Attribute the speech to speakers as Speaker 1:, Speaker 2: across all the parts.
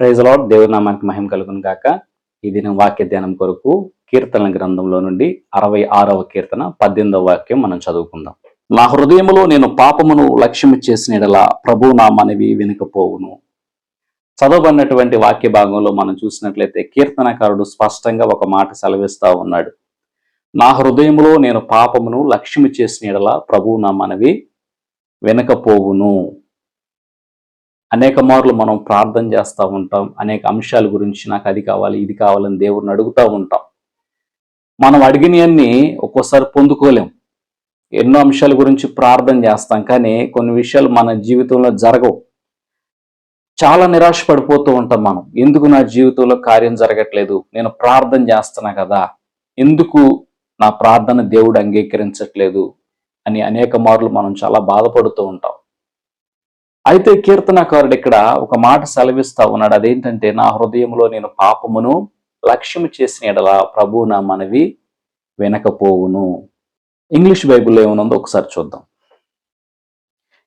Speaker 1: Praise lord దేవుని నామానికి మహిమ కలుగును గాక. ఈ దినం వాక్య ధ్యానం కొరకు కీర్తన గ్రంథంలో నుండి అరవై ఆరవ కీర్తన పద్దెనిమిదవ వాక్యం మనం చదువుకుందాం. నా హృదయములో నేను పాపమును లక్ష్యము చేసిన ఎడల ప్రభు నా మనవి వినకపోవును. చదవబడినటువంటి వాక్య భాగంలో మనం చూసినట్లయితే కీర్తనకారుడు స్పష్టంగా ఒక మాట సెలవిస్తా ఉన్నాడు. నా హృదయములో నేను పాపమును లక్ష్యము చేసిన ఎడల ప్రభు నా మనవి వినకపోవును. అనేక మార్లు మనం ప్రార్థన చేస్తూ ఉంటాం. అనేక అంశాల గురించి నాకు అది కావాలి ఇది కావాలని దేవుడిని అడుగుతూ ఉంటాం. మనం అడిగినవన్నీ ఒక్కోసారి పొందుకోలేం. ఎన్నో అంశాల గురించి ప్రార్థన చేస్తాం కానీ కొన్ని విషయాలు మన జీవితంలో జరగవు. చాలా నిరాశ పడిపోతూ ఉంటాం మనం. ఎందుకు నా జీవితంలో కార్యం జరగట్లేదు? నేను ప్రార్థన చేస్తున్నా కదా. ఎందుకు నా ప్రార్థన దేవుడు అంగీకరించట్లేదు? అని అనేక మార్లు మనం చాలా బాధపడుతూ ఉంటాం. అయితే కీర్తనకారుడు ఇక్కడ ఒక మాట సెలవిస్తా ఉన్నాడు. అదేంటంటే నా హృదయంలో నేను పాపమును లక్ష్యము చేసిన ఎడల ప్రభు నా మనవి వినకపోవును. ఇంగ్లీష్ బైబిల్లో ఏమనుందో ఒకసారి చూద్దాం.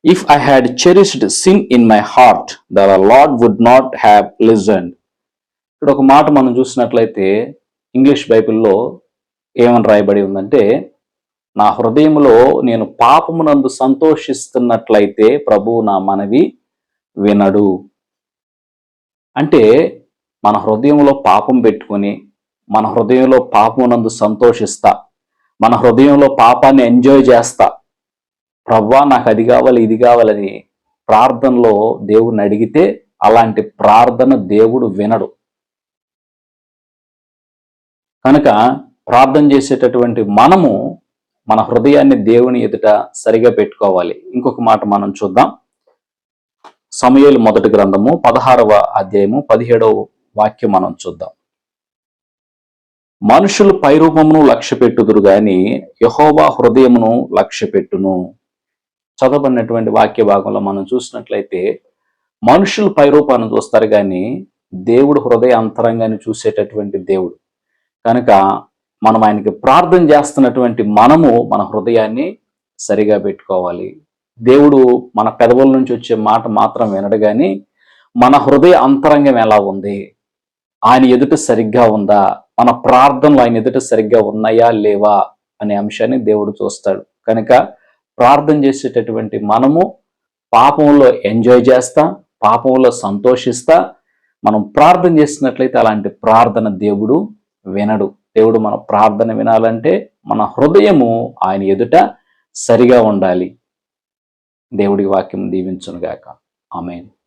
Speaker 1: If I had cherished sin in my heart the Lord would not have listened ఇక్కడ ఒక మాట మనం చూసినట్లయితే ఇంగ్లీష్ బైబిల్లో ఏమని రాయబడి ఉందంటే నా హృదయంలో నేను పాపమునందు సంతోషిస్తున్నట్లయితే ప్రభు నా మనవి వినడు. అంటే మన హృదయంలో పాపం పెట్టుకొని మన హృదయంలో పాపమునందు సంతోషిస్తా మన హృదయంలో పాపాన్ని ఎంజాయ్ చేస్తా. ప్రవ్వా నాకు అది కావాలి ఇది కావాలని ప్రార్థనలో దేవుడిని అడిగితే అలాంటి ప్రార్థన దేవుడు వినడు. కనుక ప్రార్థన చేసేటటువంటి మనము మన హృదయాన్ని దేవుని ఎదుట సరిగా పెట్టుకోవాలి. ఇంకొక మాట మనం చూద్దాం. సమయలు మొదటి గ్రంథము పదహారవ అధ్యాయము పదిహేడవ వాక్యం మనం చూద్దాం. మనుషులు పైరూపమును లక్ష్య పెట్టుదురు గాని యహోవా హృదయమును లక్ష్య పెట్టును చదవబడినటువంటి వాక్య భాగంలో మనం చూసినట్లయితే మనుషులు పైరూపాన్ని చూస్తారు కానీ దేవుడు హృదయ అంతరంగాన్ని చూసేటటువంటి దేవుడు. కనుక మనం ఆయనకి ప్రార్థన చేస్తున్నటువంటి మనము మన హృదయాన్ని సరిగా పెట్టుకోవాలి. దేవుడు మన పెదవుల నుంచి వచ్చే మాట మాత్రం వినడు కానీ మన హృదయ అంతరంగం ఎలా ఉంది? ఆయన ఎదుట సరిగ్గా ఉందా? మన ప్రార్థనలు ఆయన ఎదుట సరిగ్గా ఉన్నాయా? లేవా? అనే అంశాన్ని దేవుడు చూస్తాడు. కనుక ప్రార్థన చేసేటటువంటి మనము పాపంలో ఎంజాయ్ చేస్తా పాపంలో సంతోషిస్తా మనం ప్రార్థన చేసినట్లయితే అలాంటి ప్రార్థన దేవుడు వినడు. దేవుడు మన ప్రార్థన వినాలంటే మన హృదయము ఆయన ఎదుట సరిగా ఉండాలి. దేవుడి వాక్యం దీవించునుగాక. ఆమెను.